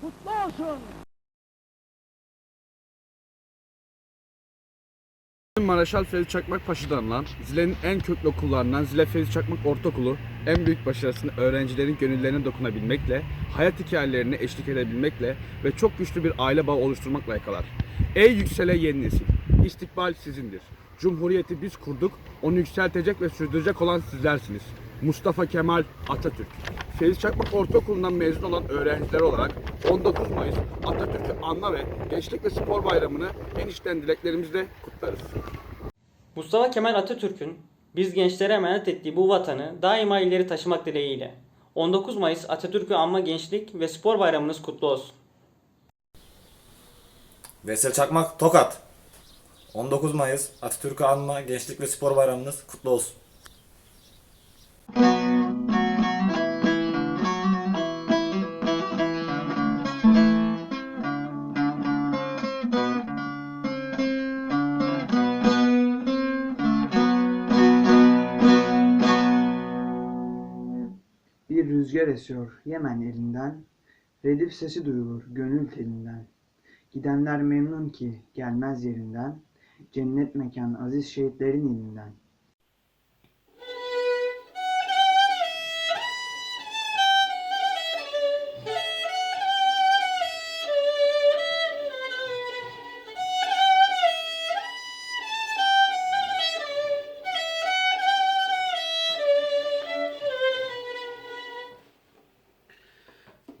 kutlu olsun. Mareşal Fevzi Çakmak Paşa'dan Zile'nin en köklü okullarından Zile Fevzi Çakmak Ortaokulu en büyük başarısını öğrencilerin gönüllerine dokunabilmekle, hayat hikayelerine eşlik edebilmekle ve çok güçlü bir aile bağı oluşturmakla yakalar. Ey yüksele yeni nesil, istikbal sizindir. Cumhuriyeti biz kurduk, onu yükseltecek ve sürdürecek olan sizlersiniz. Mustafa Kemal Atatürk. Fevzi Çakmak Ortaokulu'ndan mezun olan öğrenciler olarak 19 Mayıs Atatürk'ü anma ve Gençlik ve Spor Bayramı'nı en içten dileklerimizle kutlarız. Mustafa Kemal Atatürk'ün biz gençlere emanet ettiği bu vatanı daima ileri taşımak dileğiyle. 19 Mayıs Atatürk'ü anma gençlik ve spor bayramınız kutlu olsun. Veysel Çakmak Tokat 19 Mayıs Atatürk'ü anma Gençlik ve Spor Bayramınız kutlu olsun. Rüzgar esiyor Yemen elinden, redif sesi duyulur gönül telinden. Gidenler memnun ki gelmez yerinden, cennet mekan aziz şehitlerin ilinden.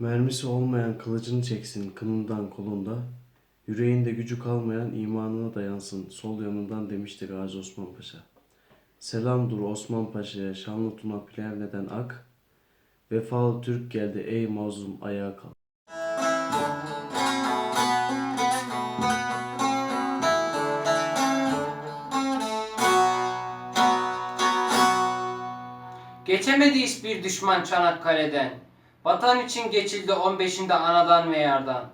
Mermisi olmayan kılıcını çeksin kınından kolunda, yüreğinde gücü kalmayan imanına dayansın sol yanından demişti Gazi Osman Paşa. Selam dur Osman Paşa'ya şanlı tuna plevneden ak, vefalı Türk geldi ey mazlum ayağa kalk. Geçemedi hiçbir düşman Çanakkale'den. Vatan için geçildi 15'inde anadan ve yardan.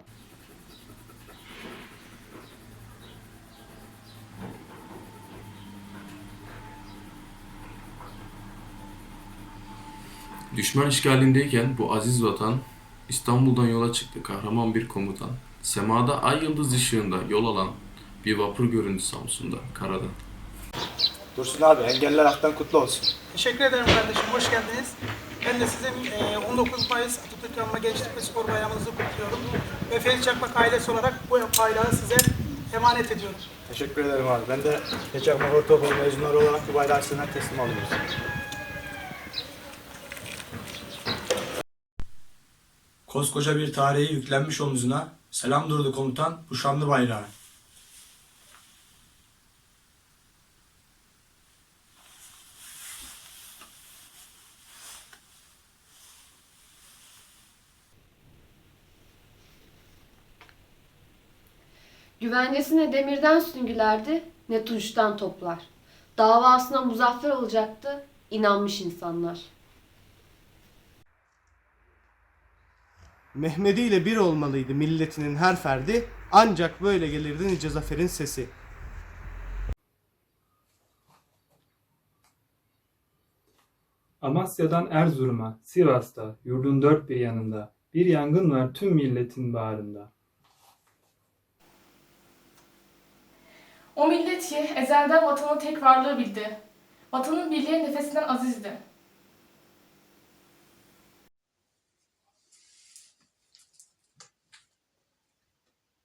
Düşman işgalindeyken bu aziz vatan İstanbul'dan yola çıktı kahraman bir komutan. Semada ay yıldız ışığında yol alan bir vapur göründü Samsun'da karadan. Dursun abi engeller haftan kutlu olsun. Teşekkür ederim kardeşim, hoş geldiniz. Ben de sizin e, 19 Mayıs Atatürk Anma Gençlik ve Spor Bayramınızı kutluyorum. Ve Fevzi Çakmak ailesi olarak bu bayrağı size emanet ediyorum. Teşekkür ederim abi. Ben de Geçakmak Ortaokulu mezunları olarak bu bayrağı sizden teslim alıyoruz. Koskoca bir tarihi yüklenmiş omuzuna selam durdu komutan bu şanlı bayrağı. Güvencesi ne demirden süngülerdi ne tunçtan toplar. Davasına muzaffer olacaktı inanmış insanlar. Mehmedi ile bir olmalıydı milletinin her ferdi, ancak böyle gelirdi nice zaferin sesi. Amasya'dan Erzurum'a, Sivas'ta, yurdun dört bir yanında, bir yangın var tüm milletin bağrında. O millet ki ezelden vatanın tek varlığı bildi. Vatanın birliği nefesinden azizdi.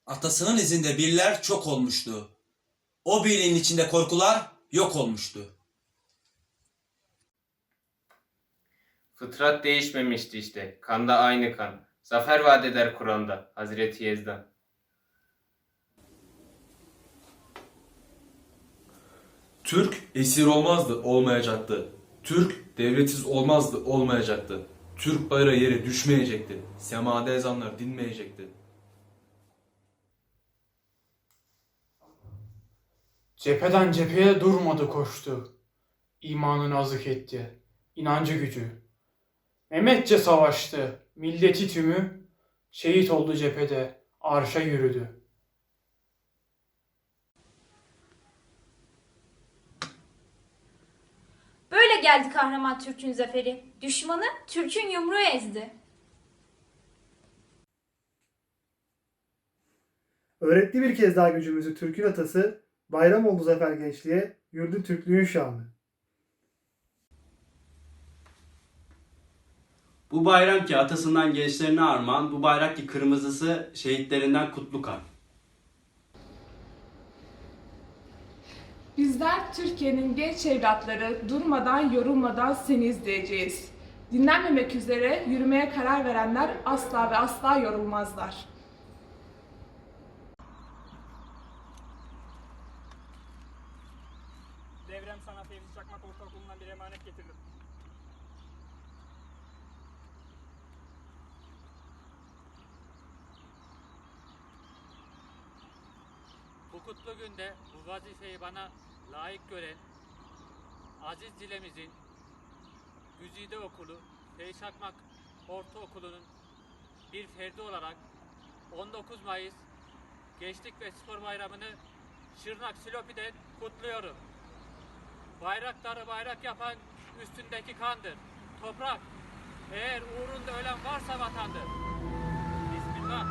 Atasının izinde birler çok olmuştu. O birliğin içinde korkular yok olmuştu. Fıtrat değişmemişti işte. Kanda aynı kan. Zafer vaat eder Kur'an'da. Hazreti Yezdan. Türk esir olmazdı, olmayacaktı. Türk devletsiz olmazdı, olmayacaktı. Türk bayrağı yere düşmeyecekti. Semada ezanlar dinmeyecekti. Cepheden cepheye durmadı koştu. İmanını azık etti. inancı gücü. Mehmetçe savaştı. Milleti tümü. Şehit oldu cephede. Arşa yürüdü. Böyle geldi kahraman Türk'ün zaferi. Düşmanı Türk'ün yumruğu ezdi. Öğretti bir kez daha gücümüzü Türk'ün atası, bayram oldu zafer gençliğe, yurdu Türklüğün şanı. Bu bayram ki atasından gençlerine armağan, bu bayrak ki kırmızısı şehitlerinden kutlu kan. Bizler Türkiye'nin genç evlatları durmadan yorulmadan seni izleyeceğiz. Dinlenmemek üzere yürümeye karar verenler asla ve asla yorulmazlar. Devrem sana Fevzi Çakmak Ortaokulu'ndan bir emanet getirdim. Bu kutlu günde bu vazifeyi bana layık gören Aziz Dilemizin Güzide Okulu Feyz Çakmak Ortaokulu'nun bir ferdi olarak 19 Mayıs Gençlik ve Spor Bayramı'nı Şırnak Silopi'den kutluyorum. Bayrakları bayrak yapan üstündeki kandır. Toprak, eğer uğrunda ölen varsa vatandır. Bismillah.